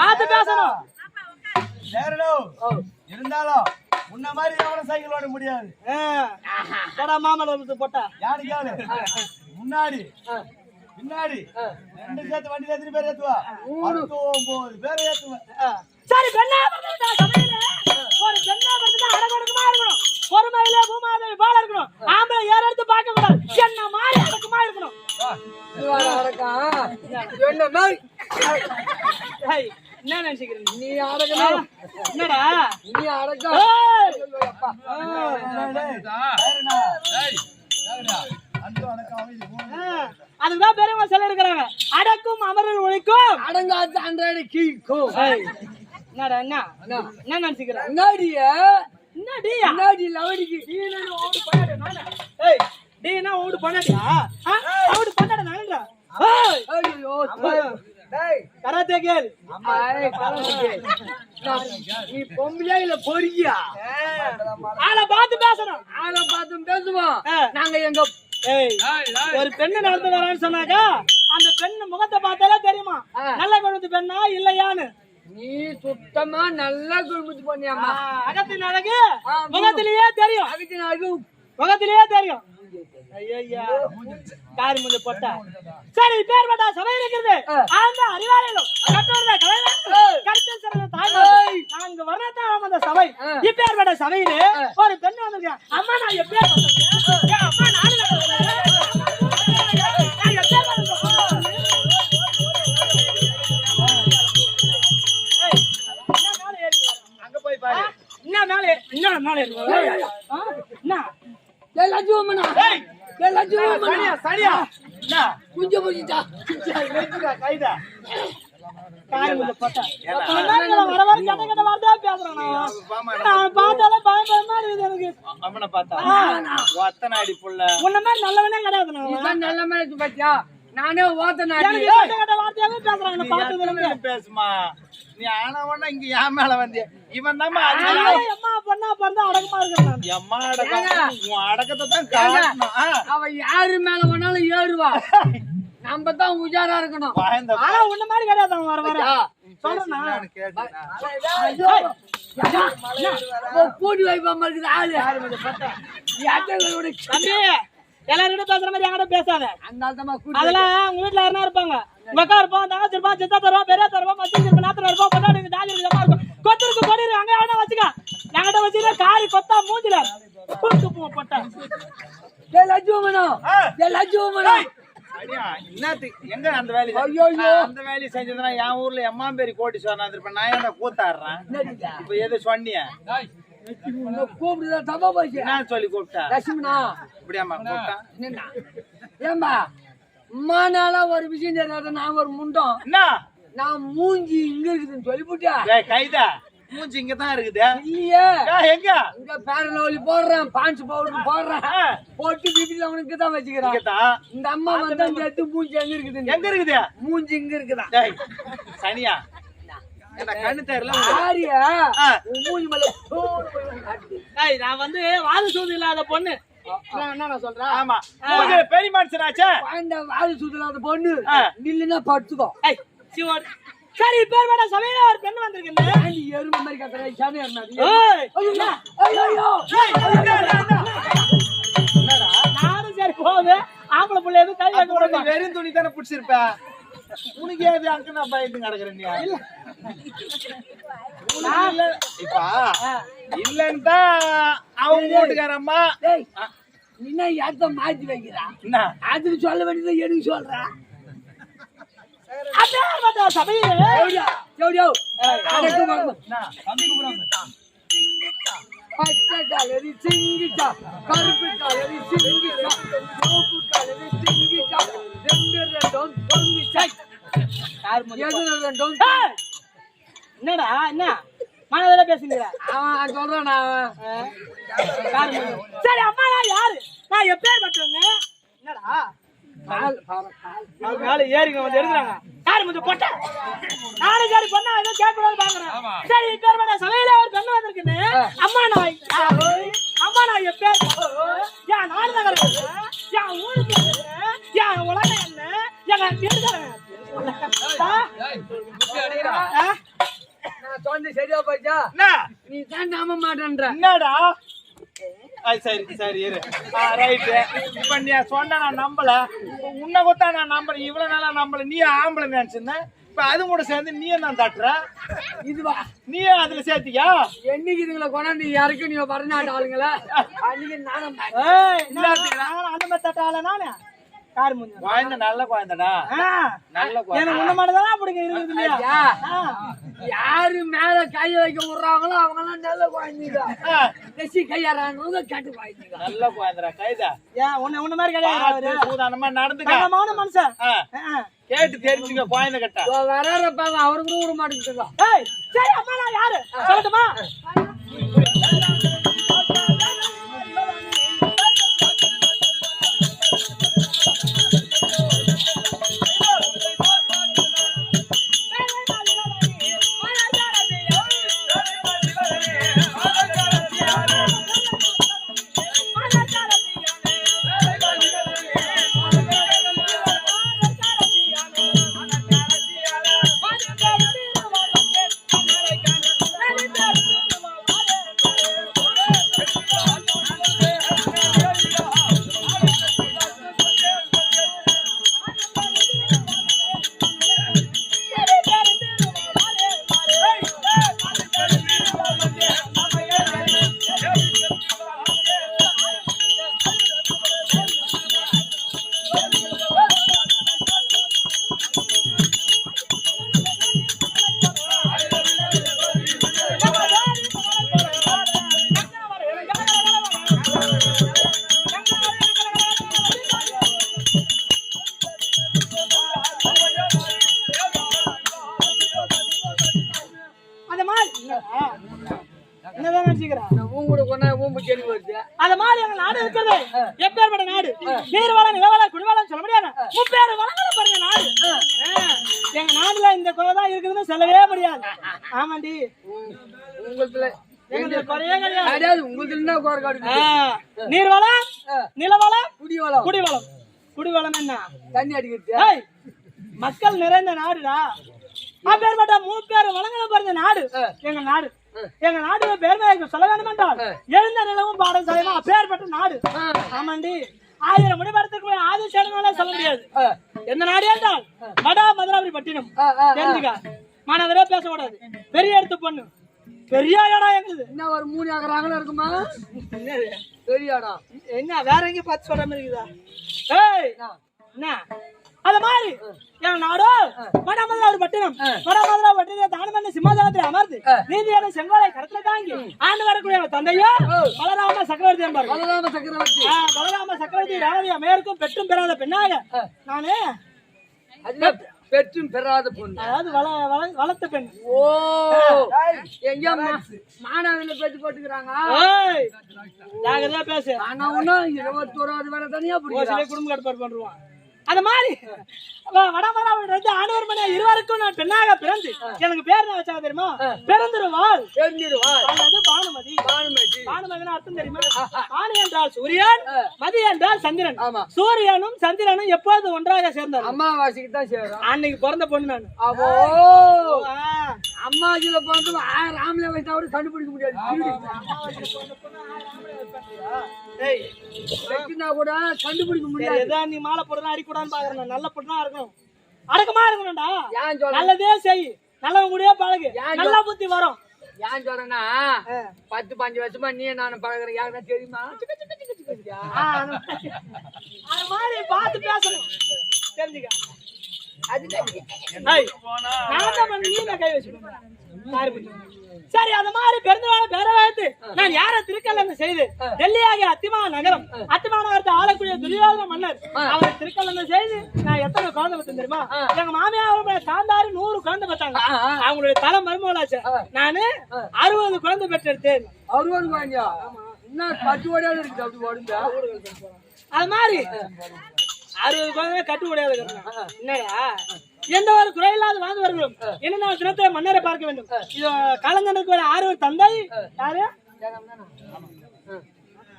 பார்த்து பேசணும். இருந்தாலும் உன்ன மாதிரி எவனும் சைக்கிள் ஓட முடியாது. கடா மாமலை வந்து போட்டா. யாரு கேளு? முன்னாடி. பின்னாடி. ரெண்டு சேர்த்து வண்டியில எத்தனை பேர் ஏத்துவா? ஒன்பது பேர் ஏத்துவேன். சரி பெண்ணா ஒரு பெண்ணா பிறந்துட்டா அடக்கொடுக்குமா இருக்கணும். பொறுமையில பூமாதேவி போல இருக்கணும். ஆம்பளை ஏற எடுத்து பார்க்க கூடாது. என்ன மாதிரி அடக்கமா இருக்கணும். என்ன மாதிரி ஏய், என்ன நினைச்சுக்கிறீங்க? நீ அடக்கணும் என்னடா? நீ ஆ, அதுக்குதான் பெரியவங்க சொல்ல இருக்கிறாங்க அடக்கும் அமரர் ஒழிக்கும். அடங்காத அன்றாட கீழ்க்கும் ஏய், என்னடா என்ன? என்ன நினைச்சுக்கிற? முன்னாடிய என்னடி முன்னாடி லவடிக்கு. ஓடு பண்ணாடி நானே ஏய் டீனா ஓடு பண்ணாடியா ஆ, ஓடு பண்ணாடி நானேடா ஏய். ஐயோ கராத்தே கேள். நீ பொம்பளையா இல்ல பொறுக்கியா? ஆளை பார்த்து பேசணும். ஆளை பார்த்து பேசுவோம். நாங்க எங்க ஏய் ஒரு பெண்ணு நடந்து வரான்னு சொன்னாக்கா அந்த பெண்ணு முகத்தை பார்த்தாலே தெரியுமா. நல்ல குழந்தை பெண்ணா இல்லையான்னு? நீ சுத்தமா நல்லா குடும்பத்து பண்ணியாமா அகத்தின் அழகு முகத்திலேயே தெரியும். நான் அது முகத்திலேயே தெரியும். ஐயா காரி முஞ்ச போட்டா. சரி பேர் பட்டா சபை இருக்கிறது. ஆ. அந்த அறிவாளிகளும் கட்டோர்த கலைஞர் கருத்தில் சிறந்த தாய்மார்கள் நான்கு வருடத்தான் அந்த சபை. ஆ. இப்பேற்பட்ட சபையிலே ஒரு பெண் வந்திருக்கேன் அம்மா நான் எப்படியா அம்மா நானு நான். பார்த்ததுல இருந்து. எத்தனை பேசுமா? நீ ஆனவனா இங்க என் மேல வந்து. இவன் தான் அம்மா பொண்ணா பிறந்தா அடக்கமா இருக்கிறேன் நான். எம்மா அடக்கம். உன் அடக்கத்தை தான். அவ யாரு மேல வேணாலும் ஏறுவா. நம்ம தான் உஜாரா இருக்கணும். ஆனா உன்ன மாதிரி கிடையாது அவன் வர வர. சொல்றேன் கூடி வைப்பாம இருக்குது ஆளு. எல்லாரும் பேசுற மாதிரி என்கிட்ட பேசாத. அதெல்லாம் உங்க வீட்டுல யாருனா இருப்பாங்க? உங்க அக்கா இருப்பான் தங்கச்சி இருப்பான் சித்தா தருவா பெரிய தருவா நாத்தனா இருப்பான் பொண்ணாடி இருக்கு ஜாதி இருக்கு ஜமா இருக்கும். கொத்து இருக்கு கொடி இருக்கு அங்க வேணா வச்சுக்க. என்கிட்ட வச்சுக்க காரி கொத்தா மூஞ்சில. கூட்டு போ போட்டேன் ஏய் லட்சு அம்மனா. எங்க அந்த. நான் அந்த வேலையை செஞ்சதுன்னா என் ஊர்ல எம்மாம்பேரி கோட்டி சொன்னா இருப்பேன். நான் ஏன்டா கூத்தாடுறேன்? இப்ப எது சொன்னிய? கூப்பிடுதா தப்பா போச்சு என்ன சொல்லி கூப்பிட்டா லட்சுமணா இப்படியாம்மா கூப்பிட்டா ஏம்பா ஒரு விஷயம் தெரியாத? நான் ஒரு முண்டம். என்ன? நான் மூஞ்சி இங்க இருக்குதுன்னு சொல்லிவிட்டா ஏய், கைதா. மூஞ்சி இங்க தான் இருக்குது. இல்லையே. எங்க? இங்க பேரலோலி போடுறேன் பான்ஸ் பவுடர் போடுறேன். போட்டு பிபில அவனுக்கு தான் வச்சுக்கிறான். இங்கதான். இந்த அம்மா வந்து அந்த எடுத்து மூஞ்சி எங்க இருக்குது? எங்க இருக்குது? மூஞ்சி இங்க இருக்குதா? சனியா. என்ன கண்ணு தெரியல மூஞ்சி மேல நான் வந்து வாது சூது இல்லாத பொண்ணு. நான் என்ன நான் சொல்றேன் ஆமா. பெரிய மனுஷனாச்சே? அந்த வாது சுத்தலாத பொண்ணு. ஆ. நில்லுன்னா படுத்துக்கோ. சிவன் சரி பேர் வேணா சபையில ஒரு பெண் வந்திருக்குன்னு ஆண்டி எருமை மாதிரி கத்துறா சாமி இருந்தாரு ஏய். ஐயோ ஐயோ ஐயோ நானும் சரி போகுது. ஆம்பளை பிள்ளை எதுவும் கை வைக்க அப்ப விட நீ வெறும் துணி தானே பிடிச்சிருப்ப? உனக்கு ஏது அங்க நான் பயந்து கிடக்குறேன் இப்பா இல்லன்னு அவங்க வீட்டுக்காரம்மா என்ன ஏத்த மாத்தி வைக்கிறா? என்ன? அதுக்கு சொல்ல வேண்டியதை எனக்கு சபையிலே அடக்கு வாங்க தம்பி பச்சை கலரி சிங்கிச்சா கருப்பு கலரி சிங்கிச்சா சிவப்பு கலரி சிங்கிச்சா ரெண்டு ரெண்டும் யார் எது ரெண்டும் என்னடா என்ன மனதில பேசுங்க அவன் சொல்றான் சரி அம்மா நான் யாரு நான் எப்பேர் பட்டவங்க என்னடா? மேல ஏறிங்க வந்து எடுக்கிறாங்க யாரு கொஞ்சம் போட்ட? நானும் சரி பொண்ணா ஏதோ கேட்கணும்னு பாக்குறேன். சரி இப்பேர் பண்ண சபையில ஒரு பெண்ணு வந்திருக்குன்னு. அம்மா நாய். யாரு? அம்மா நாய் எப்பேர் என் நாடு நகரம் என் என் உலகம் என்ன? ஆ? ஆ? நான் சொன்னது சரியா போச்சா என்ன? நீ தான் நம்ப மாட்டேன்ற. என்னடா? சரி சரி இரு. ஆ ரைட்டு இப்ப நீ சொன்ன நான் நம்பல. உன்னை கொத்தா நான் நம்பல இவ்வளவு நாளா நம்பல. நீ ஆம்பளை நினைச்சிருந்தேன் இப்ப அது கூட சேர்ந்து நீ என்ன தட்டுற? இதுவா நீயே அதுல சேர்த்தியா? என்னைக்கு இதுங்களை கொண்டாந்து இறக்கு நீ வரநாட்டு ஆளுங்களா? அன்னைக்கு நானும் அந்த மாதிரி தட்டால நானு? கார் முஞ்ச குழந்தை நல்ல குழந்தைடா. நல்ல குழந்தை. எனக்கு முன்ன மட்டும் அப்படி இருக்குது இல்லையா. யாரு மேல கை வைக்க விடுறாங்களோ அவங்க எல்லாம் நல்ல குழந்தைங்க. ஆ, நெசி கையாடுறாங்க கெட்டு குழந்தைங்க. நல்ல குழந்தைடா கைதா. ஏன் உன்ன உன்ன மாதிரி கிடையாது சூதானமா நடந்துக்க. தங்கமான மனுஷன். கேட்டு தெரிஞ்சுக்க குழந்தை கட்டா. வராறப்பாங்க அவரு கூட விட மாட்டேங்குது சரி அம்மா நான் யாரு? சொல்லட்டுமா? அந்த நீர் வளம் நிலவள குடிவளம் சொல்ல முடியாது? முப்பேறு வளங்களை பாருங்க நாடு. எங்க நாடுல இந்த குறை தான் இருக்குதுன்னு சொல்லவே முடியாது. ஆமாண்டி. உங்களுக்கு என்ன குறை காடு ஆ, நீர் வளம் நிலவளம் குடி வளம் குடிவளம். குடிவளம் என்ன? தண்ணி அடிக்கிறது மக்கள் நிறைந்த நாடுடா. அப்பேற்பட்ட மூணு பேர் வளங்களை பிறந்த நாடு. எங்க நாடு. எங்க நாடு பெருமையாக சொல்ல வேண்டும் என்றால் எழுந்த நிலவும் பாடம் செய்யணும் அப்பேற்பட்ட நாடு. ஆமாண்டி. ஆயிரம் மணி படத்துக்கு ஆதி சேனங்களே சொல்ல முடியாது. எந்த நாடு என்றால் வடா மதுராபுரி பட்டினம். தெரிஞ்சுக்க. மாணவரே பேசக்கூடாது. பெரிய எடுத்து பொண்ணு. பெரிய இடம் எங்குது? என்ன ஒரு மூணு ஏக்கர் இருக்குமா? பெரிய இடம் என்ன வேற எங்கேயும் பார்த்து சொல்ற மாதிரி இருக்குதா? ஏய் என்ன? அது மாதிரி என் நாடோ வடமதுரா ஒரு பட்டினம். வடமதுரா பட்டினம் தானமன்ன சிம்மாசனத்தில் அமர்ந்து நீதியான செங்கோலை கடத்துல தாங்கி ஆண்டு வரக்கூடிய தந்தையோ பலராம சக்கரவர்த்தி என்பார் பலராம சக்கரவர்த்தி. பலராம சக்கரவர்த்தி ராவதியா மேற்கும் பெற்றும் பெறாத பெண்ணாக நானு பெற்றும் பெறாத பொண்ணு. அதாவது வள வள- வளர்த்த பெண். ஓ. எங்க மாணவில பேச்சு போட்டுக்கிறாங்க. ஏய் ஜாகிரதையா பேசு. ஆனா ஒண்ணும் இருபத்தோராது வேலை தனியா குடும்ப கட்டுப்பாடு பண்ணுவான் அந்த மாதிரி. வடமராவில் இருந்து மணி இருவருக்கும் நான் பெண்ணாக பிறந்து எனக்கு பேர் என்ன வச்சாங்க தெரியுமா? பிறந்துருவாள். பானுமதி. பானுமதி. பானுமதினா அர்த்தம் தெரியுமா? பானு என்றால் சூரியன் மதி என்றால் சந்திரன். ஆமா. சூரியனும் சந்திரனும் எப்போது ஒன்றாக சேர்ந்தார் அம்மாவாசைக்கு தான் சேரும். அன்னைக்கு பிறந்த பொண்ணு நான். ஆ, அம்மாஜில பிறந்து ராமலே வைத்தா கூட கண்டுபிடிக்க முடியாது. கூட கண்டுபிடிக்க முடியாது. நீ மாலை போடுறா அடிக்கூடாதுன்னு பாக்குறேன். நல்ல பொண்ணா இருக்கணும். அடக்கமா இருக்கணும்டா. நல்லதே செய். நல்லவங்க கூடயே பழகு. நல்ல புத்தி வரும். ஏன் சொல்றேன்னா பத்து பஞ்சு வருஷமா நீ நானும் பழகுறேன். யாருன்னா தெரியுமா? அது மாதிரி. அது பார்த்து பேசணும். தெரிஞ்சுக்க. தான் பண்ணி நீ கை வச்சுக்கணும்? சரி அந்த மாதிரி பிறந்தநாள பேர வைத்து நான் யார திருக்கல்ல செய்து? டெல்லியாகிய அத்திமா நகரம். அத்திமா நகரத்தை ஆளக்கூடிய துரியோதன மன்னர் அவர் திருக்கல்ல செய்து நான் எத்தனை குழந்தை பெற்றேன் தெரியுமா? எங்க மாமியார் சாந்தாரி நூறு குழந்தை பெற்றாங்க. அவங்களுடைய தலை மருமகளாச்சு. நானு அறுபது குழந்தை பெற்றெடுத்தேன் அறுபது என்ன பத்து இருக்குது அப்படி அது மாதிரி அறுபது குழந்தை கட்டு முடியாது என்னடா? எந்த ஒரு குறையில்லாத வாழ்ந்து வருகிறோம் என்ன தினத்தை மன்னரை பார்க்க வேண்டும். இது கலங்கனுக்கு ஒரு ஆறுவர் தந்தை யாரு?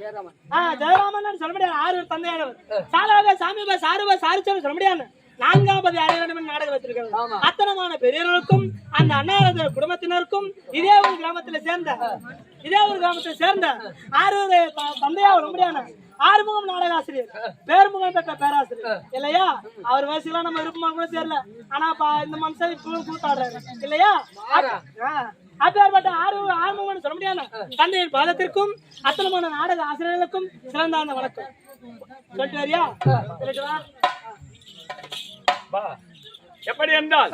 ஜெயராமன். சொல்ல முடியாது ஆறுவர் தந்தையானவர். சாலாக சாமிபா சாருபா சாரிச்சவர் சொல்ல முடியாது நான்காவது அடைய வேண்டும் நாடகம் வைத்திருக்கிறது. அத்தனமான பெரியவர்களுக்கும் அந்த அன்னாரது குடும்பத்தினருக்கும் இதே ஒரு கிராமத்துல சேர்ந்த இதே ஒரு கிராமத்தை சேர்ந்த ஆறு தந்தையா உடம்படியான ஆறுமுகம் நாடகாசிரியர். பேர்முகம் பெற்ற பேராசிரியர். இல்லையா? அவர் வயசுலாம் நம்ம இருப்போமா கூட தெரியல ஆனா இந்த மனுஷன் இப்போ கூத்தாடுறாரு. இல்லையா? ஆ. அப்பேற்பட்ட ஆறு ஆறுமுகம் சொல்ல முடியாது? தந்தையின் பாதத்திற்கும் அத்தனமான நாடக ஆசிரியர்களுக்கும் சிறந்த அந்த வணக்கம். சொல்லிட்டு வரியா? எப்படி என்றால்.